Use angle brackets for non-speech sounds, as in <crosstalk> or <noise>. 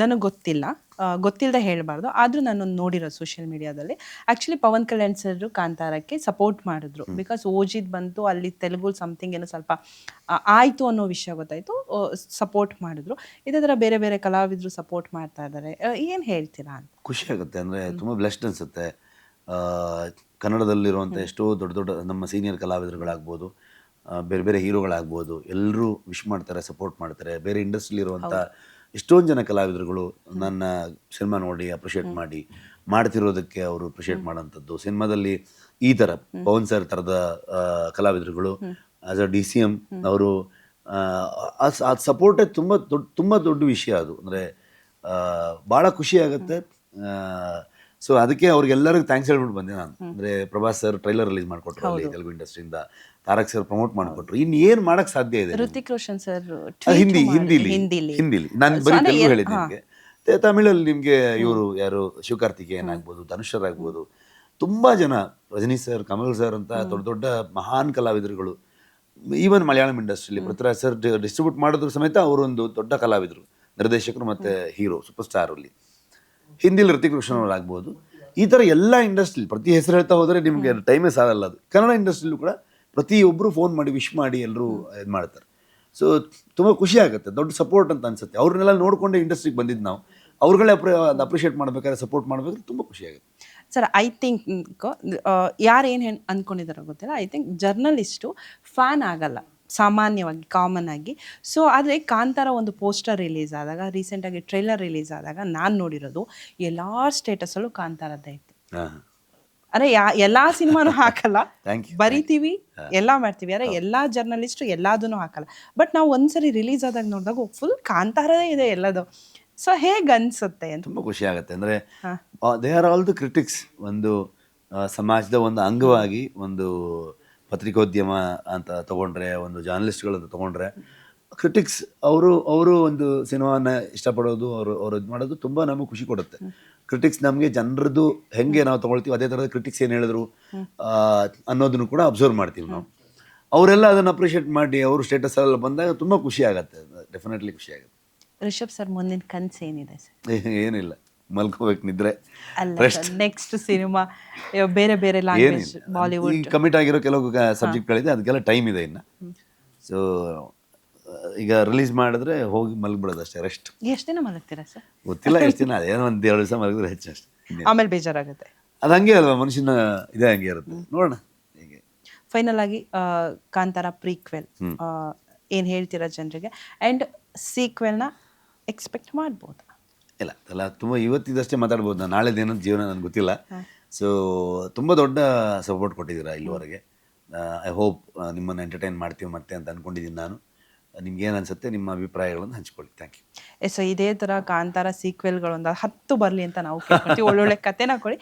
ನನಗೆ ಗೊತ್ತಿಲ್ಲ. ಗೊತ್ತಿಲ್ಲದೆ ಹೇಳಬಾರ್ದು. ಆದರೂ ನಾನು ನೋಡಿರೋ ಸೋಷಿಯಲ್ ಮೀಡಿಯಾದಲ್ಲಿ ಆ್ಯಕ್ಚುಲಿ ಪವನ್ ಕಲ್ಯಾಣ್ ಸರ್ ಕಾಂತಾರಕ್ಕೆ ಸಪೋರ್ಟ್ ಮಾಡಿದ್ರು. ಬಿಕಾಸ್ ಓಜಿದ್ ಬಂತು ಅಲ್ಲಿ ತೆಲುಗು ಸಮಥಿಂಗ್ ಏನೋ ಸ್ವಲ್ಪ ಆಯಿತು ಅನ್ನೋ ವಿಷಯ ಗೊತ್ತಾಯಿತು. ಸಪೋರ್ಟ್ ಮಾಡಿದ್ರು. ಇದೇ ಥರ ಬೇರೆ ಬೇರೆ ಕಲಾವಿದರು ಸಪೋರ್ಟ್ ಮಾಡ್ತಾ ಇದ್ದಾರೆ. ಏನು ಹೇಳ್ತೀರಾ ಅಂತ? ಖುಷಿ ಆಗುತ್ತೆ ಅಂದರೆ ತುಂಬ ಬ್ಲೆಸ್ಡ್ ಅನಿಸುತ್ತೆ. ಕನ್ನಡದಲ್ಲಿರುವಂಥ ಎಷ್ಟೋ ದೊಡ್ಡ ದೊಡ್ಡ ನಮ್ಮ ಸೀನಿಯರ್ ಕಲಾವಿದರುಗಳಾಗ್ಬೋದು ಬೇರೆ ಬೇರೆ ಹೀರೋಗಳಾಗ್ಬೋದು ಎಲ್ಲರೂ ವಿಶ್ ಮಾಡ್ತಾರೆ ಸಪೋರ್ಟ್ ಮಾಡ್ತಾರೆ. ಬೇರೆ ಇಂಡಸ್ಟ್ರಿಲಿರುವಂಥ ಎಷ್ಟೊಂದು ಜನ ಕಲಾವಿದರುಗಳು ನನ್ನ ಸಿನಿಮಾ ನೋಡಿ ಅಪ್ರಿಷಿಯೇಟ್ ಮಾಡಿ ಮಾಡ್ತಿರೋದಕ್ಕೆ ಅವರು ಅಪ್ರಿಷಿಯೇಟ್ ಮಾಡೋಂಥದ್ದು ಸಿನಿಮಾದಲ್ಲಿ ಈ ಥರ ಪವನ್ ಸರ್ ಥರದ ಕಲಾವಿದರುಗಳು as a D C M ಅವರು ಆ ಸಪೋರ್ಟೇ ತುಂಬ ದೊಡ್ಡ ತುಂಬ ದೊಡ್ಡ ವಿಷಯ ಅದು. ಅಂದರೆ ಭಾಳ ಖುಷಿ ಆಗುತ್ತೆ. ಸೊ ಅದಕ್ಕೆ ಅವ್ರಿಗೆಲ್ಲರಿಗೂ ಥ್ಯಾಂಕ್ಸ್ ಹೇಳ್ಬಿಟ್ಟು ಬಂದೆ ನಾನು. ಅಂದರೆ ಪ್ರಭಾಸ್ ಸರ್ ಟ್ರೈಲರ್ ರಿಲೀಸ್ ಮಾಡಿಕೊಟ್ರು ಅಲ್ಲಿ ತೆಲುಗು ಇಂಡಸ್ಟ್ರಿಯಿಂದ ತಾರಕ್ ಸರ್ ಪ್ರಮೋಟ್ ಮಾಡಿಕೊಟ್ರು. ಇನ್ನು ಏನು ಮಾಡಕ್ ಸಾಧ್ಯ ಇದೆ ಋತಿಕ್ ರೋಷನ್ ಸರ್ ಹಿಂದಿ ಹಿಂದಿಲಿ. ಹಿಂದಿಲಿ. ನಾನು ಬರೀ ತೆಲುಗು ಹೇಳಿದ್ದೆ ನಿಮಗೆ. ತಮಿಳಲ್ಲಿ ನಿಮಗೆ ಇವರು ಯಾರು? ಶಿವಕಾರ್ತಿಕೇಯನ್ ಆಗ್ಬೋದು ಧನುಷರ್ ಆಗ್ಬೋದು ತುಂಬಾ ಜನ ರಜನಿ ಸರ್ ಕಮಲ್ ಸರ್ ಅಂತ ದೊಡ್ಡ ದೊಡ್ಡ ಮಹಾನ್ ಕಲಾವಿದರುಗಳು. ಈವನ್ ಮಲಯಾಳಂ ಇಂಡಸ್ಟ್ರಿಲಿ ಪೃಥ್ವಿರಾಜ್ ಸರ್ ಡಿಸ್ಟ್ರಿಬ್ಯೂಟ್ ಮಾಡಿದ್ರು ಸಮೇತ ಅವರೊಂದು ದೊಡ್ಡ ಕಲಾವಿದರು ನಿರ್ದೇಶಕರು ಮತ್ತೆ ಹೀರೋ ಸೂಪರ್ ಸ್ಟಾರ್ ಅಲ್ಲಿ. ಹಿಂದಿಲಿ ಋತಿಕ್ ರೋಷನ್ ಅವ್ರು ಆಗ್ಬೋದು. ಈ ಥರ ಎಲ್ಲ ಇಂಡಸ್ಟ್ರಿ ಪ್ರತಿ ಹೆಸರು ಹೇಳ್ತಾ ಹೋದರೆ ನಿಮಗೆ ಟೈಮೇ ಸಾಲಲ್ಲ ಅದು. ಕನ್ನಡ ಇಂಡಸ್ಟ್ರಿಲೂ ಕೂಡ ಪ್ರತಿಯೊಬ್ಬರು ಫೋನ್ ಮಾಡಿ ವಿಶ್ ಮಾಡಿ ಎಲ್ಲರೂ ಇದು ಮಾಡ್ತಾರೆ. ಸೊ ತುಂಬ ಖುಷಿ ಆಗುತ್ತೆ. ದೊಡ್ಡ ಸಪೋರ್ಟ್ ಅಂತ ಅನ್ಸುತ್ತೆ. ಅವ್ರನ್ನೆಲ್ಲ ನೋಡ್ಕೊಂಡೆ ಇಂಡಸ್ಟ್ರಿಗೆ ಬಂದಿದ್ದು ನಾವು. ಅವ್ರುಗಳೇ ಅಪ್ರಿಷಿಯೇಟ್ ಮಾಡ್ಬೇಕಾದ್ರೆ ಸಪೋರ್ಟ್ ಮಾಡಬೇಕಾದ್ರೆ ತುಂಬ ಖುಷಿ ಆಗುತ್ತೆ. ಸರ್ ಐ ಥಿಂಕ್ ಯಾರು ಏನು ಹೇಳಿ ಅಂದ್ಕೊಂಡಿದಾರೋ ಗೊತ್ತಿಲ್ಲ. ಐ ಥಿಂಕ್ ಜರ್ನಲಿಸ್ಟು ಫ್ಯಾನ್ ಆಗಲ್ಲ. ಸಾಮಾನ್ಯವಾಗಿ ಕಾಮನ್ ಆಗಿ. ಸೊ ಆದರೆ ಕಾಂತಾರ ಒಂದು ಪೋಸ್ಟರ್ ರಿಲೀಸ್ ಆದಾಗ ರೀಸೆಂಟಾಗಿ ಟ್ರೈಲರ್ ರಿಲೀಸ್ ಆದಾಗ ನಾನು ನೋಡಿರೋದು ಎಲ್ಲ ಸ್ಟೇಟಸಲ್ಲೂ ಕಾಂತಾರದ್ದೇ ಇತ್ತು. ಅರೆ ಯಾ ಎಲ್ಲ ಸಿನಿಮಾನು <laughs> ಹಾಕಲ್ಲ. ಬರಿತೀವಿ ಎಲ್ಲ ಮಾಡ್ತೀವಿ. ಅರೆ ಎಲ್ಲ ಜರ್ನಲಿಸ್ಟು ಎಲ್ಲದೂ ಹಾಕಲ್ಲ. ಬಟ್ ನಾವು ಒಂದ್ಸರಿ ರಿಲೀಸ್ ಆದಾಗ ನೋಡಿದಾಗ ಫುಲ್ ಕಾಂತಾರದೇ ಇದೆ ಎಲ್ಲದು. ಸೊ ಹೇಗೆ ಅನ್ಸುತ್ತೆ ಅಂತ. ತುಂಬ ಖುಷಿ ಆಗುತ್ತೆ. ಅಂದರೆ they are all the critics ಒಂದು ಸಮಾಜದ ಒಂದು ಅಂಗವಾಗಿ ಒಂದು ಪತ್ರಿಕೋದ್ಯಮ ಅಂತ ತೊಗೊಂಡ್ರೆ ಒಂದು ಜರ್ನಲಿಸ್ಟ್ಗಳು ಅಂತ ತಗೊಂಡ್ರೆ ಕ್ರಿಟಿಕ್ಸ್ ಅವರು ಅವರು ಒಂದು ಸಿನಿಮಾನ ಇಷ್ಟಪಡೋದು ಅವರು ಅವ್ರು ಇದು ಮಾಡೋದು ತುಂಬ ನಮಗೆ ಖುಷಿ ಕೊಡುತ್ತೆ. ಕ್ರಿಟಿಕ್ಸ್ ನಮಗೆ ಜನರದ್ದು ಹೆಂಗೆ ನಾವು ತೊಗೊಳ್ತೀವಿ ಅದೇ ಥರದ ಕ್ರಿಟಿಕ್ಸ್ ಏನು ಹೇಳಿದ್ರು ಅನ್ನೋದನ್ನು ಕೂಡ ಅಬ್ಸರ್ವ್ ಮಾಡ್ತೀವಿ ನಾವು. ಅವರೆಲ್ಲ ಅದನ್ನು ಅಪ್ರಿಷಿಯೇಟ್ ಮಾಡಿ ಅವರು ಸ್ಟೇಟಸ್ ಎಲ್ಲ ಬಂದಾಗ ತುಂಬ ಖುಷಿ ಆಗುತ್ತೆ ಡೆಫಿನೆಟ್ಲಿ ಖುಷಿ ಆಗುತ್ತೆ. ರಿಷಬ್ ಸರ್ ಮುಂದಿನ ಕನಸು ಏನಿದೆ ಸರ್ ಏನಿಲ್ಲ. ಮಲ್ಕೋಬೇಕು ನಿದ್ರೆ. ನೆಕ್ಸ್ಟ್ ಸಿನಿಮಾ ಬೇರೆ ಬೇರೆ ಲ್ಯಾಂಗ್ವೇಜ್ ಬಾಲಿವುಡ್ ಕಮಿಟ್ ಆಗಿರೋ ಕೆಲವು ಸಬ್ಜೆಕ್ಟ್ಗಳಿದೆ ಅದಕ್ಕೆಲ್ಲ ಟೈಮ್ ಇದೆ ಇನ್ನು. ಸೊ ಈಗ ರಿಲೀಸ್ ಮಾಡಿದ್ರೆ ಹೋಗಿ ಮಲಗ್ಬಿಡೋದು ಅಷ್ಟೇ ರೆಸ್ಟ್ ಎಷ್ಟು ದಿನ ಮಲಗ್ತೀರಾ ಸರ್? ಗೊತ್ತಿಲ್ಲ ಎಷ್ಟು ದಿನ ಅದೇನೋ ಒಂದು ಎರಡು ದಿವಸ ಮಲಗಿದ್ರೆ ಹೆಚ್ಚು ಅಷ್ಟೇ. ಆಮೇಲೆ ಬೇಜಾರಾಗುತ್ತೆ. ಅದು ಹಂಗೆ ಅಲ್ವಾ ಮನುಷ್ಯನ ಇದೇ ಹಂಗೆ ಇರುತ್ತೆ. ನೋಡೋಣ ಹೀಗೆ. ಫೈನಲ್ ಆಗಿ ಕಾಂತಾರ ಪ್ರೀಕ್ವೆಲ್ ಏನು ಹೇಳ್ತೀರಾ ಜನರಿಗೆ? ಆ್ಯಂಡ್ ಸೀಕ್ವೆಲ್ನ ಎಕ್ಸ್ಪೆಕ್ಟ್ ಮಾಡ್ಬೋದಾ? ಇಲ್ಲ ಅಲ್ಲ ತುಂಬ ಇವತ್ತಿದಷ್ಟೇ ಮಾತಾಡ್ಬೋದು ನಾನು. ನಾಳೆದೇನೋ ಜೀವನ ನನಗೆ ಗೊತ್ತಿಲ್ಲ. ಸೊ ತುಂಬ ದೊಡ್ಡ ಸಪೋರ್ಟ್ ಕೊಟ್ಟಿದ್ದೀರಾ ಇಲ್ಲಿವರೆಗೆ. ಐ ಹೋಪ್ ನಿಮ್ಮನ್ನು ಎಂಟರ್ಟೈನ್ ಮಾಡ್ತೀವಿ ಮತ್ತೆ ಅಂತ ಅಂದ್ಕೊಂಡಿದ್ದೀನಿ ನಾನು. ನಿಮ್ಗೆ ಏನು ಅನ್ಸುತ್ತೆ ನಿಮ್ಮ ಅಭಿಪ್ರಾಯಗಳನ್ನು ಹಂಚ್ಕೊಳ್ಳಿ. ಥ್ಯಾಂಕ್ ಯು ಎಸ್ ಇದೇ ಥರ ಕಾಂತಾರ ಸೀಕ್ವೆಲ್ಗಳು ಒಂದು ಹತ್ತು ಬರಲಿ ಅಂತ ನಾವು ಒಳ್ಳೊಳ್ಳೆ ಕತೆನ ಕೊಡಿ.